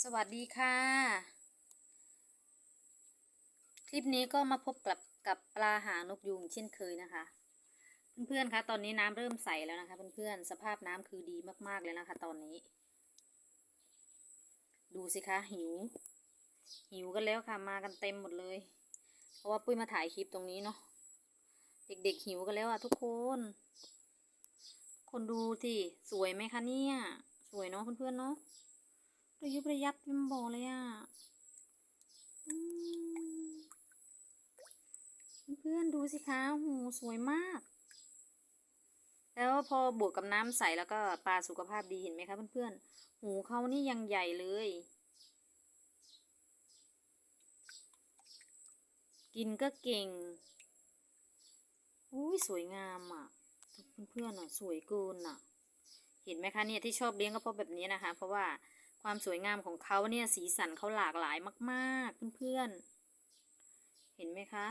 สวัสดีค่ะ คลิปนี้ก็มาพบกับกับปลาหางนกยูงเช่นเคยนะคะ เพื่อนๆคะตอนนี้น้ำเริ่มใสแล้วนะคะ เพื่อนๆสภาพน้ำคือดีมากๆเลยนะคะ ตอนนี้ ดูสิคะหิว หิวกันแล้วค่ะมากันเต็มหมดเลย เพราะว่าปุ้ยมาถ่ายคลิปตรงนี้เนาะเด็กๆหิวกันแล้วอะทุกคน คนดูที่สวยไหมคะเนี่ย สวยเนาะเพื่อนๆเนาะ ระยุบระยับยังบอกเลยอะเพื่อนดูสิคะหูสวยมาก แล้วพอบวกกับน้ำใสแล้วก็ปลาสุขภาพดีเห็นไหมคะเพื่อนๆ หูเขานี่ยังใหญ่เลย กินก็เก่งอุ้ยสวยงามอะ เพื่อนๆอะ สวยเกินอะ เห็นไหมคะเนี่ยที่ชอบเลี้ยงก็เพราะแบบนี้นะคะ เพราะว่า ความสวยงามของเขาเนี่ยสีสันเขาหลากหลายมาก ๆ เพื่อนๆ เห็นไหมคะ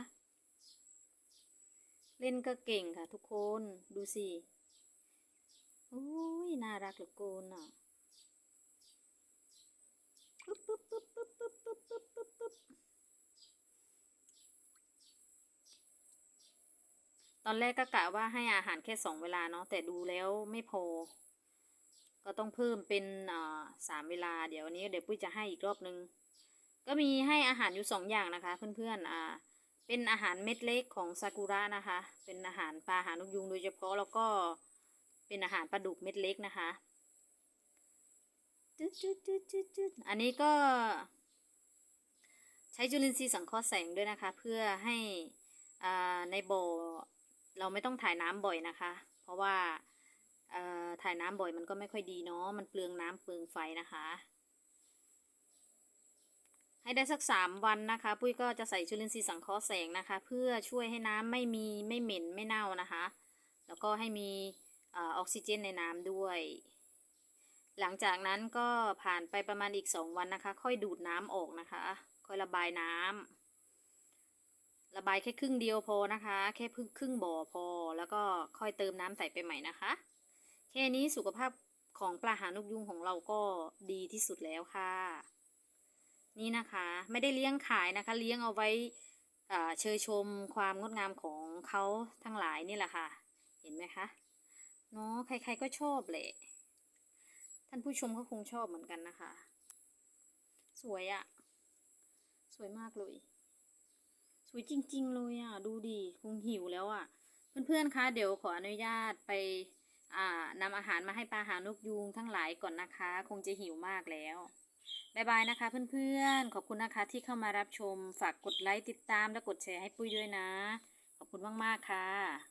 เล่นก็เก่งค่ะทุกคนดูสิโอ้ยน่ารักเหลือเกินอะปุ๊บปุ๊บปุ๊บปุ๊บปุ๊บปุ๊บปุ๊บปุ๊บปุ๊บตอนแรกก็กะว่าให้อาหารแค่สองเวลาเนาะแต่ดูแล้วไม่พอ ก็ต้องเพิ่มเป็นอ่าสามเวลาเดี๋ยววันนี้เดี๋ยวปุ้ยจะให้อีกรอบนึง ก็มีให้อาหารอยู่สองอย่างนะคะ เพื่อนๆอ่าเป็นอาหารเม็ดเล็กของซากุระนะคะ เป็นอาหารปลาหางนกยุงโดยเฉพาะแล้วก็เป็นอาหารปลาดุกเม็ดเล็กนะคะจุดจุดจุดจุดจุดอันนี้ก็ ใช้จุลินทรีย์สังเคราะห์แสงด้วยนะคะ เพื่อให้อ่าในบ่อเราไม่ต้องถ่ายน้ำบ่อยนะคะ เพราะว่า ถ่ายน้ำบ่อยมันก็ไม่ค่อยดีเนาะมันเปลืองน้ำเปลืองไฟนะคะ ให้ได้สักสามวันนะคะ ปุ้ยก็จะใส่จุลินทรีย์สังเคราะห์แสงนะคะ เพื่อช่วยให้น้ำไม่มีไม่เหม็นไม่เน่านะคะ แล้วก็ให้มีออออกซิเจนในน้ำด้วย หลังจากนั้นก็ผ่านไปประมาณอีกสองวันนะคะ ค่อยดูดน้ำออกนะคะ ค่อยระบายน้ำระบายแค่ครึ่งเดียวพอนะคะ แค่พึ่งครึ่งบ่อพอ แล้วก็ค่อยเติมน้ำใส่ไปใหม่นะคะ แค่นี้สุขภาพของปลาหานกยุงของเราก็ดีที่สุดแล้วค่ะ นี่นะคะ ไม่ได้เลี้ยงขายนะคะ เลี้ยงเอาไว้อ่าเชยชมความงดงามของเขาทั้งหลายนี่แหละค่ะ เห็นไหมคะเนาะใครๆก็ชอบแหละท่านผู้ชมก็คงชอบเหมือนกันนะคะ สวยอะสวยมากเลย สวยจริง ๆ เลยอะดูดิคงหิวแล้วอะเพื่อนๆคะเดี๋ยวขออนุญาตไป นำอาหารมาให้ปลาหางนกยูงทั้งหลายก่อนนะคะ คงจะหิวมากแล้วบายบายนะคะเพื่อนๆ ขอบคุณนะคะที่เข้ามารับชม ฝากกดไลค์ติดตามและกดแชร์ให้ปุ้ยด้วยนะ ขอบคุณมากๆค่ะ